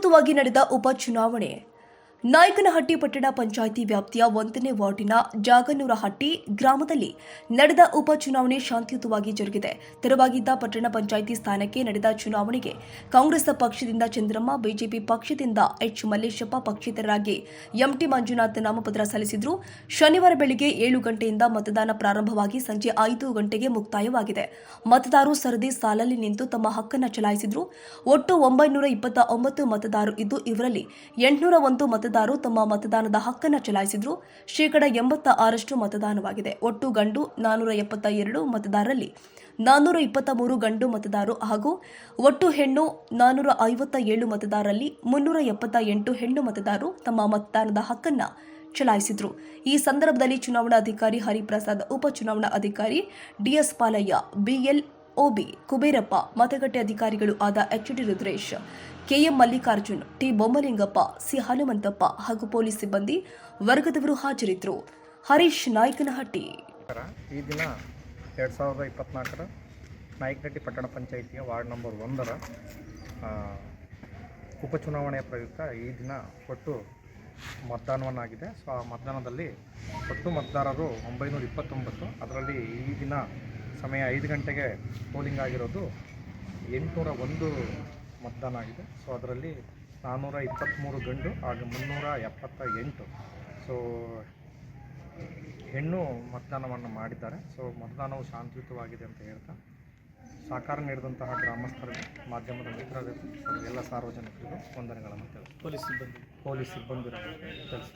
ಶಾಂತಿಯುತವಾಗಿ ನಡೆದ ಉಪಚುನಾವಣೆ. ನಾಯಕನಹಟ್ಟಿ ಪಟ್ಟಣ ಪಂಚಾಯಿತಿ ವ್ಯಾಪ್ತಿಯ ಒಂದನೇ ವಾರ್ಡಿನ ಜಾಗನೂರಹಟ್ಟಿ ಗ್ರಾಮದಲ್ಲಿ ನಡೆದ ಉಪಚುನಾವಣೆ ಶಾಂತಿಯುತವಾಗಿ ಜರುಗಿದೆ. ತೆರವಾಗಿದ್ದ ಪಟ್ಟಣ ಪಂಚಾಯಿತಿ ಸ್ಥಾನಕ್ಕೆ ನಡೆದ ಚುನಾವಣೆಗೆ ಕಾಂಗ್ರೆಸ್ ಪಕ್ಷದಿಂದ ಚಂದ್ರಮ್ಮ, ಬಿಜೆಪಿ ಪಕ್ಷದಿಂದ ಎಚ್ ಮಲ್ಲೇಶಪ್ಪ ಪಕ್ಷೇತರರಾಗಿ ಎಂಟಿ ಮಂಜುನಾಥ್ ನಾಮಪತ್ರ ಸಲ್ಲಿಸಿದ್ರು. ಶನಿವಾರ ಬೆಳಗ್ಗೆ ಏಳು ಗಂಟೆಯಿಂದ ಮತದಾನ ಪ್ರಾರಂಭವಾಗಿ ಸಂಜೆ ಐದು ಗಂಟೆಗೆ ಮುಕ್ತಾಯವಾಗಿದೆ. ಮತದಾರರು ಸರದಿ ಸಾಲಲ್ಲಿ ನಿಂತು ತಮ್ಮ ಹಕ್ಕನ್ನು ಚಲಾಯಿಸಿದ್ರು. ಒಟ್ಟು ಒಂಬೈನೂರ ಇಪ್ಪತ್ತ ಒಂಬತ್ತು ಮತದಾರರು ಇದ್ದು, ಇವರಲ್ಲಿ ಎಂಟುನೂರ ಒಂದು ಮತದಾರರು ತಮ್ಮ ಮತದಾನದ ಹಕ್ಕನ್ನು ಚಲಾಯಿಸಿದ್ರು. ಶೇಕಡ ಎಂಬತ್ತ ಆರಷ್ಟು ಮತದಾನವಾಗಿದೆ. ಒಟ್ಟು ಗಂಡು ನಾನೂರ ಎಪ್ಪತ್ತ ಎರಡು ಮತದಾರರಲ್ಲಿ ನಾನ್ನೂರ ಇಪ್ಪತ್ತ ಮೂರು ಗಂಡು ಮತದಾರರು ಹಾಗೂ ಒಟ್ಟು ಹೆಣ್ಣು ನಾನ್ನೂರ ಐವತ್ತ ಏಳು ಮತದಾರರಲ್ಲಿ ಮುನ್ನೂರ ಎಪ್ಪತ್ತ ಎಂಟು ಹೆಣ್ಣು ಮತದಾರರು ತಮ್ಮ ಮತದಾನದ ಹಕ್ಕನ್ನು ಚಲಾಯಿಸಿದ್ರು. ಈ ಸಂದರ್ಭದಲ್ಲಿ ಚುನಾವಣಾಧಿಕಾರಿ Hariprasad, ಉಪಚುನಾವಣಾಧಿಕಾರಿ DS Palaiah, BL OB Kuberappa, ಮತಗಟ್ಟೆ ಅಧಿಕಾರಿಗಳು ಆದ H D Rudresh, KM Mallikarjun, T Bommalingappa, C Hanumanthappa ಹಾಗೂ ಪೊಲೀಸ್ ಸಿಬ್ಬಂದಿ ವರ್ಗದವರು ಹಾಜರಿದ್ದರು. ಹರೀಶ್ ನಾಯ್ಕನಹಟ್ಟಿ. ಈ ದಿನ ಎರಡು ಸಾವಿರದ ಇಪ್ಪತ್ನಾಲ್ಕರ ನಾಯಕನಹಟ್ಟಿ ಪಟ್ಟಣ ಪಂಚಾಯಿತಿಯ ವಾರ್ಡ್ ನಂಬರ್ ಒಂದರ ಉಪಚುನಾವಣೆಯ ಪ್ರಯುಕ್ತ ಈ ದಿನ ಒಟ್ಟು ಮತದಾನವನ್ನಾಗಿದೆ. ಸೊ, ಆ ಮತದಾನದಲ್ಲಿ ಒಟ್ಟು ಮತದಾರರು ಒಂಬೈನೂರ ಇಪ್ಪತ್ತೊಂಬತ್ತು. ಅದರಲ್ಲಿ ಈ ದಿನ ಸಮಯ ಐದು ಗಂಟೆಗೆ ಪೋಲಿಂಗ್ ಆಗಿರೋದು. ಎಂಟುನೂರ ಒಂದು ಮತದಾನ ಆಗಿದೆ. ಸೊ ಅದರಲ್ಲಿ ನಾನ್ನೂರ ಇಪ್ಪತ್ತ್ಮೂರು ಗಂಡು ಹಾಗೂ ಮುನ್ನೂರ ಎಪ್ಪತ್ತ ಎಂಟು ಸೊ ಹೆಣ್ಣು ಮತದಾನವನ್ನು ಮಾಡಿದ್ದಾರೆ. ಸೊ ಮತದಾನವು ಶಾಂತಿಯುತವಾಗಿದೆ ಅಂತ ಹೇಳ್ತಾ ಸಹಕಾರ ನೀಡಿದಂತಹ ಗ್ರಾಮಸ್ಥರಿಗೆ ಮಾಧ್ಯಮದ ಮಿತ್ರರಿಗೂ ಎಲ್ಲ ಸಾರ್ವಜನಿಕರಿಗೂ ವಂದನೆಗಳನ್ನು ತಿಳಿಸಿ ಪೊಲೀಸ್ ಸಿಬ್ಬಂದಿ. ಪೊಲೀಸ್ ಸಿಬ್ಬಂದಿ ತಿಳಿಸಿ